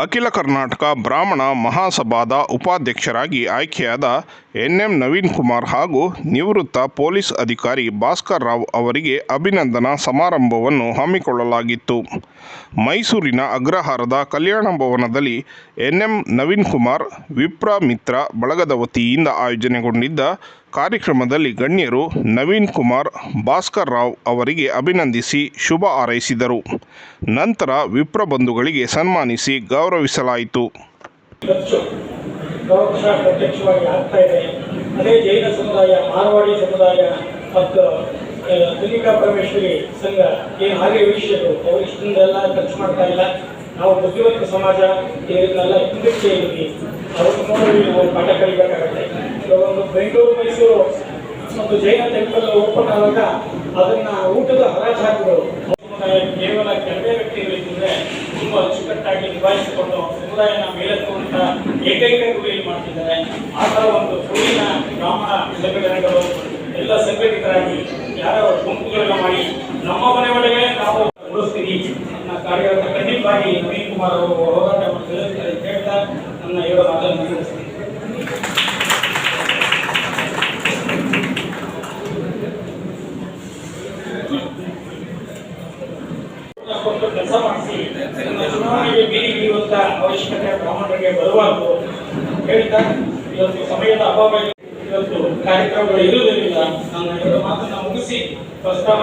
ಅಖಿಲ ಕರ್ನಾಟಕ ಬ್ರಾಹ್ಮಣ ಮಹಾಸಭಾದ ಉಪಾಧ್ಯಕ್ಷರಾಗಿ ಆಯ್ಕೆಯಾದ ಎನ್ ಎಂ ನವೀನ್ ಕುಮಾರ್ ಹಾಗೂ ನಿವೃತ್ತ ಪೊಲೀಸ್ ಅಧಿಕಾರಿ ಭಾಸ್ಕರ್ ರಾವ್ ಅವರಿಗೆ ಅಭಿನಂದನಾ ಸಮಾರಂಭವನ್ನು ಹಮ್ಮಿಕೊಳ್ಳಲಾಗಿತ್ತು. ಮೈಸೂರಿನ ಅಗ್ರಹಾರದ ಕಲ್ಯಾಣ ಭವನದಲ್ಲಿ ಎನ್ ಎಂ ನವೀನ್ ಕುಮಾರ್, ವಿಪ್ರ ಮಿತ್ರ ಬಳಗದ ವತಿಯಿಂದ ಆಯೋಜನೆಗೊಂಡಿದ್ದ ಕಾರ್ಯಕ್ರಮದಲ್ಲಿ ಗಣ್ಯರು ನವೀನ್ ಕುಮಾರ್, ಭಾಸ್ಕರ್ ರಾವ್ ಅವರಿಗೆ ಅಭಿನಂದಿಸಿ ಶುಭ ಹಾರೈಸಿದರು. ನಂತರ ವಿಪ್ರ ಬಂಧುಗಳಿಗೆ ಸನ್ಮಾನಿಸಿ ಗೌರವಿಸಲಾಯಿತು. ಪ್ರತ್ಯಕ್ಷವಾಗಿ ಆಗ್ತಾ ಇದೆ. ಅದೇ ಜೈನ ಸಮುದಾಯ, ಮಾರವಾಡಿ ಸಮುದಾಯ ಮತ್ತು ಕಲಿಕಾ ಪರಮೇಶ್ವರಿ ಸಂಘ ಏನು ಹಾಗೆ ವಿಷಯಗಳು ಅವರು ಇಷ್ಟೊಂದೆಲ್ಲ ಖರ್ಚು ಮಾಡ್ತಾ ಇಲ್ಲ. ನಾವು ಬುದ್ಧಿವಂತ ಸಮಾಜ, ಇದನ್ನೆಲ್ಲ ಹಿಂದಕ್ಕೆ ಇದ್ದೀವಿ. ಅವ್ರ ನೋಡಿ ನಾವು ಪಾಠ ಕಲಿಬೇಕಾಗತ್ತೆ. ಇವಾಗ ಒಂದು ಬೆಂಗಳೂರು, ಮೈಸೂರು ಒಂದು ಜೈನ ಟೆಂಪಲ್ ಓಪನ್ ಆದಾಗ ಅದನ್ನ ಊಟದ ಹರಾಜು ಹಾಕಿದ್ರು. ಕೇವಲ ಕೆಲವೇ ವ್ಯಕ್ತಿಗಳಿದ್ರೆ ತುಂಬಾ ಅಚ್ಚುಕಟ್ಟಾಗಿ ನಿಭಾಯಿಸಿಕೊಂಡು ಸಮುದಾಯನ ಮೇಲೆತ್ತುವಂತ ಏಕೈಕ ಗುರಿಯಲ್ಲಿ ಮಾಡ್ತಿದ್ದಾರೆ. ಆ ಥರ ಒಂದು ಗುರಿನ ಬ್ರಾಹ್ಮಣ ಸಂಘಟನೆಗಳು ಎಲ್ಲ ಸಂಘಟಿತರಾಗಿ ಯಾರ ಗುಂಪುಗಳನ್ನ ಮಾಡಿ ನಮ್ಮ ಮನೆ ಒಳಗೆ ನಾವು ಉಳಿಸ್ತೀವಿ. ನನ್ನ ಕಾರ್ಯವನ್ನು ಖಂಡಿತವಾಗಿ ನವೀನ್ ಕುಮಾರ್ ಅವರು ಹೋರಾಟ ಮಾಡ್ತಾರೆ ಅಂತ ಹೇಳ್ತಾ ನನ್ನ ಎರಡು ಮಾತನ್ನು ಮುಗಿಸ್ತೀನಿ ಕೊಟ್ಟು ಕೆಲಸ ಮಾಡಿಸಿ ನನ್ನ ಚುನಾವಣೆಗೆ ಬೀದಿ ಬೀಳುವಂತ ಅವಶ್ಯಕತೆ ಬ್ರಾಹ್ಮಣರಿಗೆ ಬರಬಾರದು ಹೇಳ್ತಾ ಇವತ್ತು ಸಮಯದ ಅಭಾವ. ಇವತ್ತು ಕಾರ್ಯಕ್ರಮಗಳು ಇರುವುದರಿಂದ ನಾನು ಎರಡು ಮಾತನ್ನ ಮುಗಿಸಿ ಪ್ರಸ್ತಾವ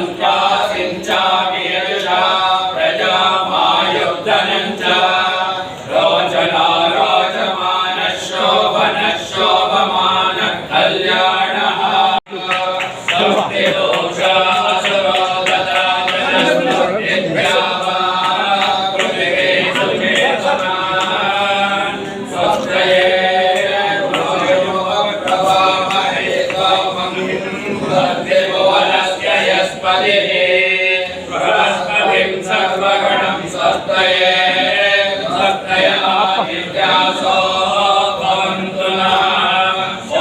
Santo सर्वगणं स्वस्तये स्वस्तयादित्यासो भवन्तु नः ॐ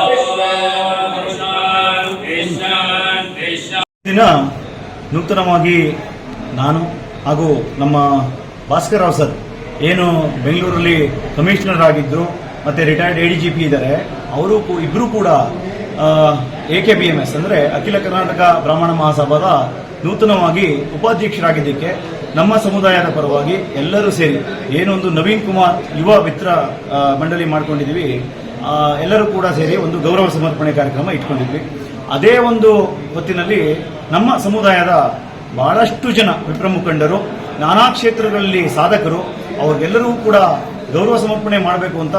शान्ति शान्ति शान्ति ದಿನ ನೂತನವಾಗಿ ನಾನು ಹಾಗೂ ನಮ್ಮ ಭಾಸ್ಕರ್ ರಾವ್ ಸರ್ ಏನು ಬೆಂಗಳೂರಲ್ಲಿ ಕಮಿಷನರ್ ಆಗಿದ್ರು ಮತ್ತೆ retired A D G P ಇದ್ದಾರೆ ಅವರು ಇಬ್ಬರು ಕೂಡ A K B M S ಅಂದರೆ ಅಖಿಲ ಕರ್ನಾಟಕ ಬ್ರಾಹ್ಮಣ ಮಹಾಸಭಾದ ನೂತನವಾಗಿ ಉಪಾಧ್ಯಕ್ಷರಾಗಿದ್ದಕ್ಕೆ ನಮ್ಮ ಸಮುದಾಯದ ಪರವಾಗಿ ಎಲ್ಲರೂ ಸೇರಿ ಏನೊಂದು ನವೀನ್ ಕುಮಾರ್ ಯುವ ಮಿತ್ರ ಮಂಡಳಿ ಮಾಡ್ಕೊಂಡಿದ್ದೀವಿ ಎಲ್ಲರೂ ಕೂಡ ಸೇರಿ ಒಂದು ಗೌರವ ಸಮರ್ಪಣೆ ಕಾರ್ಯಕ್ರಮ ಇಟ್ಕೊಂಡಿದ್ವಿ. ಅದೇ ಒಂದು ಹೊತ್ತಿನಲ್ಲಿ ನಮ್ಮ ಸಮುದಾಯದ ಬಹಳಷ್ಟು ಜನ ವಿಪ್ರ ಮುಖಂಡರು ನಾನಾ ಕ್ಷೇತ್ರಗಳಲ್ಲಿ ಸಾಧಕರು ಅವ್ರಿಗೆಲ್ಲರೂ ಕೂಡ ಗೌರವ ಸಮರ್ಪಣೆ ಮಾಡಬೇಕು ಅಂತ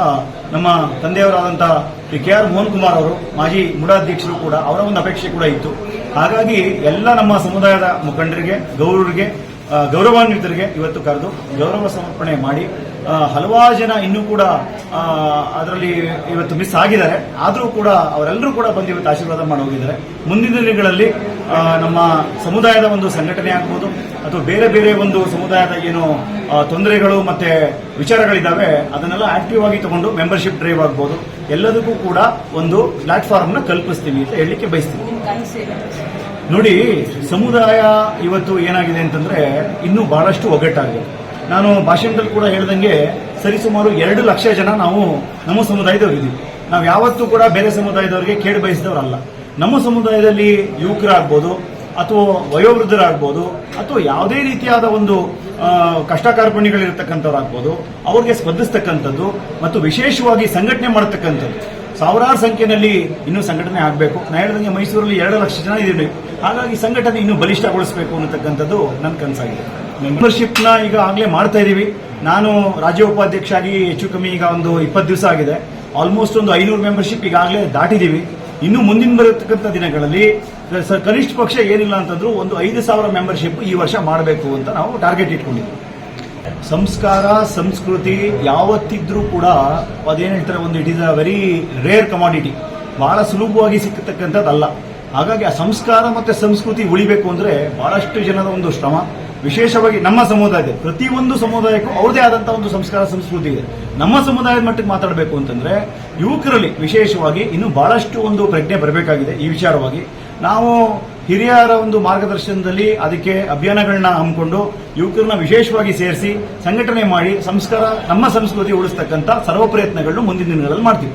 ನಮ್ಮ ತಂದೆಯವರಾದಂಥ P K R Mohan Kumar ಅವರು, ಮಾಜಿ ಮುಡಾಧ್ಯಕ್ಷರು ಕೂಡ ಅವರ ಒಂದು ಅಪೇಕ್ಷೆ ಕೂಡ ಇತ್ತು. ಹಾಗಾಗಿ ಎಲ್ಲ ನಮ್ಮ ಸಮುದಾಯದ ಮುಖಂಡರಿಗೆ, ಗೌರವರಿಗೆ ಗೌರವಾನ್ವಿತರಿಗೆ ಇವತ್ತು ಕರೆದು ಗೌರವ ಸಮರ್ಪಣೆ ಮಾಡಿ ಹಲವಾರು ಜನ ಇನ್ನೂ ಕೂಡ ಅದರಲ್ಲಿ ಇವತ್ತು ಮಿಸ್ ಆಗಿದ್ದಾರೆ. ಆದರೂ ಕೂಡ ಅವರೆಲ್ಲರೂ ಕೂಡ ಬಂದು ಇವತ್ತು ಆಶೀರ್ವಾದ ಮಾಡಿ ಹೋಗಿದ್ದಾರೆ. ಮುಂದಿನ ದಿನಗಳಲ್ಲಿ ನಮ್ಮ ಸಮುದಾಯದ ಒಂದು ಸಂಘಟನೆ ಆಗ್ಬೋದು, ಅಥವಾ ಬೇರೆ ಬೇರೆ ಒಂದು ಸಮುದಾಯದ ಏನು ತೊಂದರೆಗಳು ಮತ್ತೆ ವಿಚಾರಗಳಿದ್ದಾವೆ, ಅದನ್ನೆಲ್ಲ ಆಕ್ಟಿವ್ ಆಗಿ ತಗೊಂಡು ಮೆಂಬರ್ಶಿಪ್ ಡ್ರೈವ್ ಆಗ್ಬೋದು. ಎಲ್ಲದಕ್ಕೂ ಕೂಡ ಒಂದು ಪ್ಲಾಟ್ಫಾರ್ಮ್ನ ಕಲ್ಪಿಸ್ತೀವಿ ಅಂತ ಹೇಳಲಿಕ್ಕೆ ಬಯಸ್ತೀವಿ ನೋಡಿ, ಸಮುದಾಯ ಇವತ್ತು ಏನಾಗಿದೆ ಅಂತಂದ್ರೆ ಇನ್ನೂ ಬಹಳಷ್ಟು ಒಗ್ಗಟ್ಟಾಗಿದೆ. ನಾನು ಭಾಷಣದಲ್ಲಿ ಕೂಡ ಹೇಳ್ದಂಗೆ ಸರಿಸುಮಾರು ಎರಡು ಲಕ್ಷ ಜನ ನಾವು ನಮ್ಮ ಸಮುದಾಯದವರು ಇದ್ದೀವಿ ನಾವು ಯಾವತ್ತೂ ಕೂಡ ಬೇರೆ ಸಮುದಾಯದವರಿಗೆ ಕೇಳಿ ಬಯಸಿದವರಲ್ಲ. ನಮ್ಮ ಸಮುದಾಯದಲ್ಲಿ ಯುವಕರಾಗ್ಬೋದು, ಅಥವಾ ವಯೋವೃದ್ಧರಾಗ್ಬೋದು, ಅಥವಾ ಯಾವುದೇ ರೀತಿಯಾದ ಒಂದು ಕಷ್ಟ ಕಾರ್ಪಣ್ಯಗಳಿರ್ತಕ್ಕಂಥವ್ರಾಗ್ಬೋದು, ಅವ್ರಿಗೆ ಸ್ಪರ್ಧಿಸ್ತಕ್ಕಂಥದ್ದು, ಮತ್ತು ವಿಶೇಷವಾಗಿ ಸಂಘಟನೆ ಮಾಡತಕ್ಕಂಥದ್ದು. ಸಾವಿರಾರು ಸಂಖ್ಯೆಯಲ್ಲಿ ಇನ್ನೂ ಸಂಘಟನೆ ಆಗಬೇಕು. ನಾನು ಹೇಳಿದಂಗೆ ಮೈಸೂರಲ್ಲಿ ಎರಡು ಲಕ್ಷ ಜನ ಇದೆ ಹಾಗಾಗಿ ಸಂಘಟನೆ ಇನ್ನೂ ಬಲಿಷ್ಠಗೊಳಿಸಬೇಕು ಅನ್ನತಕ್ಕಂಥದ್ದು ನನ್ನ ಕನಸಾಗಿದೆ. ಮೆಂಬರ್ಶಿಪ್ನ ಈಗ ಆಗಲೇ ಮಾಡ್ತಾ ಇದ್ದೀವಿ ನಾನು ರಾಜ್ಯ ಉಪಾಧ್ಯಕ್ಷ ಆಗಿ ಹೆಚ್ಚು ಕಮ್ಮಿ ಈಗ ಒಂದು ಇಪ್ಪತ್ತು ದಿವಸ ಆಗಿದೆ. ಆಲ್ಮೋಸ್ಟ್ ಒಂದು ಐನೂರು ಮೆಂಬರ್ಶಿಪ್ ಈಗಾಗಲೇ ದಾಟಿದ್ದೀವಿ ಇನ್ನು ಮುಂದಿನ ಬರತಕ್ಕಂಥ ದಿನಗಳಲ್ಲಿ ಕನಿಷ್ಠ ಪಕ್ಷ ಏನಿಲ್ಲ ಅಂತಂದ್ರೂ ಒಂದು ಐದು ಸಾವಿರ ಮೆಂಬರ್ಶಿಪ್ ಈ ವರ್ಷ ಮಾಡಬೇಕು ಅಂತ ನಾವು ಟಾರ್ಗೆಟ್ ಇಟ್ಕೊಂಡಿದ್ದೀವಿ. ಸಂಸ್ಕಾರ, ಸಂಸ್ಕೃತಿ ಯಾವತ್ತಿದ್ರೂ ಕೂಡ ಅದೇನು ಹೇಳ್ತಾರೆ, ಒಂದು it is a very rare commodity ಬಹಳ ಸುಲಭವಾಗಿ ಸಿಕ್ಕತಕ್ಕಂಥದ್ದಲ್ಲ. ಹಾಗಾಗಿ ಆ ಸಂಸ್ಕಾರ ಮತ್ತೆ ಸಂಸ್ಕೃತಿ ಉಳಿಬೇಕು ಅಂದ್ರೆ ಬಹಳಷ್ಟು ಜನರ ಒಂದು ಶ್ರಮ. ವಿಶೇಷವಾಗಿ ನಮ್ಮ ಸಮುದಾಯದ ಪ್ರತಿಯೊಂದು ಸಮುದಾಯಕ್ಕೂ ಅವ್ರದೇ ಆದಂತಹ ಒಂದು ಸಂಸ್ಕಾರ, ಸಂಸ್ಕೃತಿ ಇದೆ. ನಮ್ಮ ಸಮುದಾಯದ ಮಟ್ಟಿಗೆ ಮಾತಾಡಬೇಕು ಅಂತಂದ್ರೆ ಯುವಕರಲ್ಲಿ ವಿಶೇಷವಾಗಿ ಇನ್ನು ಬಹಳಷ್ಟು ಒಂದು ಪ್ರಜ್ಞೆ ಬರಬೇಕಾಗಿದೆ ಈ ವಿಚಾರವಾಗಿ. ನಾವು ಹಿರಿಯರ ಒಂದು ಮಾರ್ಗದರ್ಶನದಲ್ಲಿ ಅದಕ್ಕೆ ಅಭಿಯಾನಗಳನ್ನ ಹಮ್ಮಿಕೊಂಡು ಯುವಕರನ್ನ ವಿಶೇಷವಾಗಿ ಸೇರಿಸಿ ಸಂಘಟನೆ ಮಾಡಿ ಸಂಸ್ಕಾರ, ನಮ್ಮ ಸಂಸ್ಕೃತಿ ಉಳಿಸ್ತಕ್ಕಂಥ ಸರ್ವ ಪ್ರಯತ್ನಗಳನ್ನು ಮುಂದಿನ ದಿನಗಳಲ್ಲಿ ಮಾಡ್ತೀವಿ.